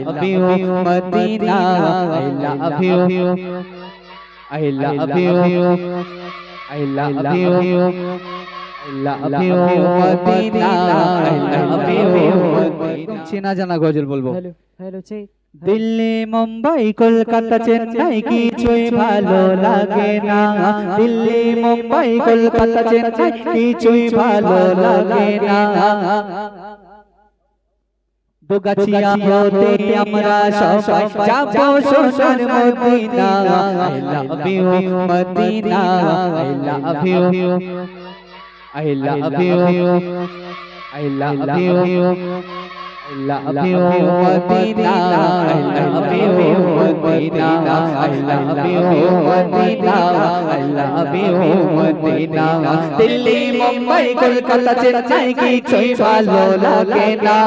love you Madina I love you I love you I love you চেনা জানা গজল বলব দিল্লি মুম্বাই কলকাতা চেন্নাই কিছুই ভালো লাগে না দিল্লি মুম্বাই কলকাতা চেন্নাই কিছুই ভালো লাগে না দুগাছিয়া হতে আমরা সবাই যাব সোনার Medina I love you Medina I love you I love you I love you love you, Medina. I love you, Medina. I love you, Medina. I love you, Medina. Delhi Mumbai Kolkata Chennai কিছুই ভালো লাগে না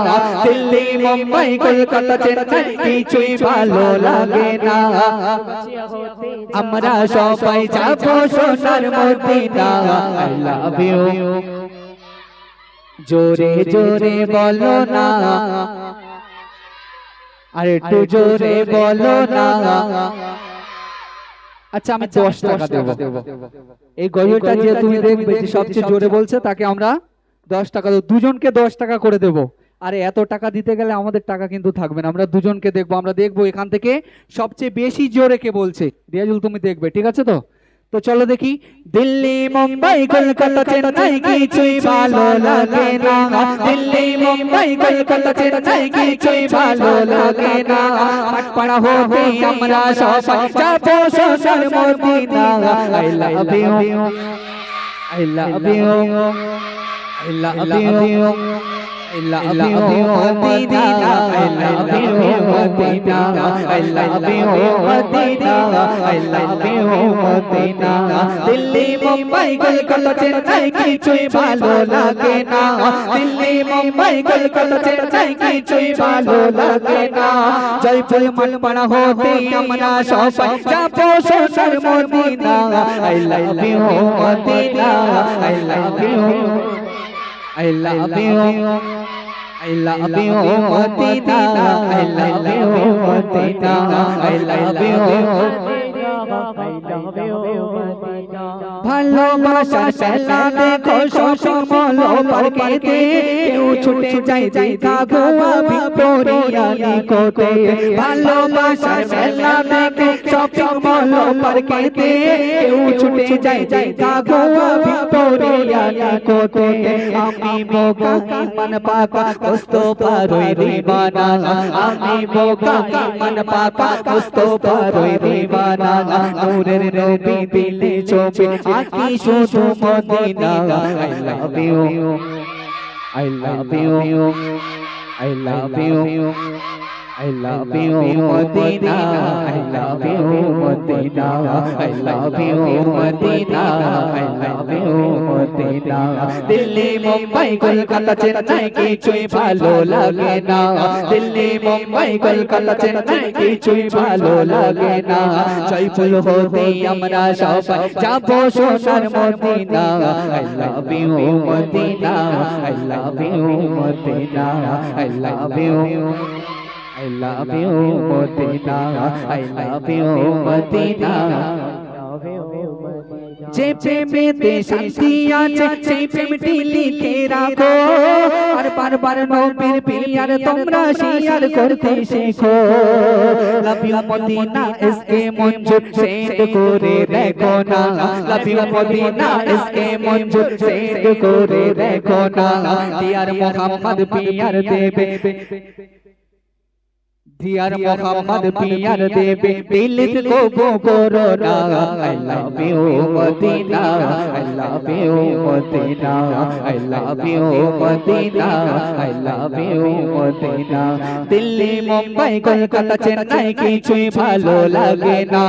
দিল্লি মুম্বাই কলকাতা চেন্নাই কিছুই ভালো লাগে না আমরা সবাই যাব সোনার মদিনা আই লাভ ইউ জোরে জোরে বলো না। আর একটু জোরে বলো না। আচ্ছা আমি দশ টাকা দেবো। এই গজলটা যে তুমি দেখবে যে সবচেয়ে জোরে বলছে তাকে আমরা দশ টাকা দেবো। দুজনকে দশ টাকা করে দেবো। আরে এত টাকা দিতে গেলে আমাদের টাকা কিন্তু থাকবে না। আমরা দুজনকে দেখব। আমরা দেখব এখান থেকে সবচেয়ে বেশি জোরে কে বলছে। রিয়াজুল তুমি দেখবে ঠিক আছে তো? তো চলো দেখি দিল্লি মুম্বাই কলকাতা চেন্নাই কিছুই ভালো লাগে না দিল্লি মুম্বাই কলকাতা চেন্নাই কিছুই ভালো লাগে না পাটপাড়া হতে আমরা সবাই যাব সোনার Medina I love you I love you I love you you, Medina. I love you, Medina. I love you, Medina. I love you, Medina. Delhi Mumbai Kolkata Chennai কিছুই ভালো লাগে না দিল্লি মুম্বাই কলকাতা চেন্নাই কিছুই ভালো লাগে না জয়পুর মনপাড়া হতে আমরা সবাই যাব সোনার Medina I love you, Medina. I love you. I love you. ভালোবাসার খেলা দেখো দেখো বলো পার কেতে কেউ ছুটে যায় যায় জাগো ভিক্টোরিয়া কোতে আমি বোকা মন পাপা কস্তো পারই দিবানা আমি বোকা মন পাপা কস্তো পারই দিবানা নূরের নবী দিলে চোপে আকি শুধু Medina. I love you I love you. I love you. I love you, Medina. I love you, Medina. I love you, Medina. I love you, Medina. Delhi Mumbai Kolkata Chennai কিছুই ভালো লাগে না দিল্লি মুম্বাই কলকাতা চেন্নাই কিছুই ভালো লাগে না জয়পুর হতে আমরা সবাই যাব সোনার Medina I love you, Medina. I love you, Medina. I love you. I love you, Medina. I love you, Medina. যে প্রেমেতে শান্তি আছে সেই প্রেমটি লিখে রাখো আর বারবার নবীর পিয়ার তোমরা শেয়ার করতে শেখো love you Medina SK Manzur send করে দেখো না love you Medina SK Manzur send করে দেখো না দিয়ার মোহাম্মদ পিয়ার দেবে দিয়ার মোহাম্মদ পিয়ার দেবে দিল কো গো করো না I love you Medina I love you Medina I love you Medina I love you Medina Delhi Mumbai Kolkata Chennai কিছুই ভালো লাগে না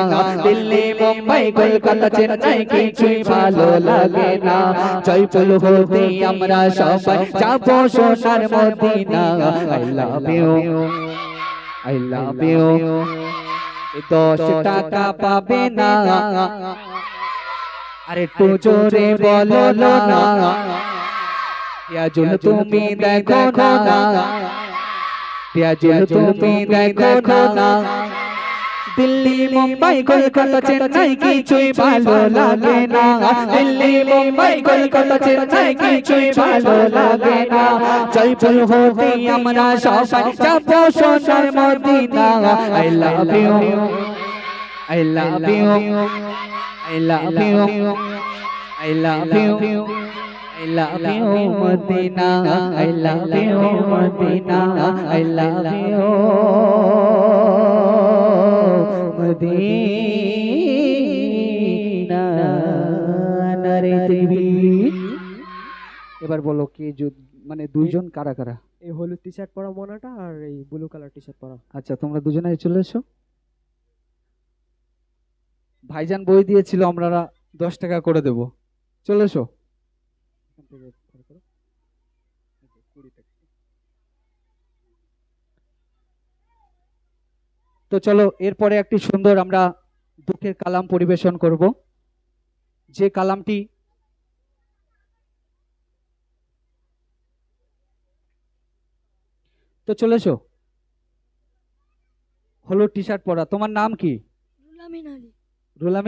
দিল্লি মুম্বাই কলকাতা চেন্নাই কিছুই ভালো লাগে না জয়পুর হতে আমরা সবাই যাব সোনার Medina I love you I love you. দশ টাকা পাবে না। আরে একটু জোরে বলো না। পিয়াজুল তুমি দেখো না। পেঁয়াজুল তুমি দেখো না। দিল্লি, মুম্বাই, কলকাতা, চেন্নাই কিছুই ভালো লাগে না। দিল্লি, মুম্বাই, কলকাতা, চেন্নাই কিছুই ভালো লাগে না। জয়পুর হতে আমরা সবাই যাব সোনার Medina. I love you I love you I love you I love you I love you, Medina. I love you, Medina. I love you, Medina. নারে দেবী এবার বলো কে যুদ- মানে দুইজন কারা কারা? এই হলুদ টি শার্ট পরা মোনাটা আর এই ব্লু কালার টি শার্ট পরা। আচ্ছা তোমরা দুজনে চলে এসো। ভাইজান বই দিয়েছিল আমরা দশ টাকা করে দেব। চলে এসো। এখান থেকে বের করো। তো চলো এরপরে একটি সুন্দর আমরা দুঃখের কালাম পরিবেশন করব। যে কালামটি তো চলেছো? হলুদ টি শার্ট পরা। তোমার নাম কি? রুলামিন আলী। রুলামি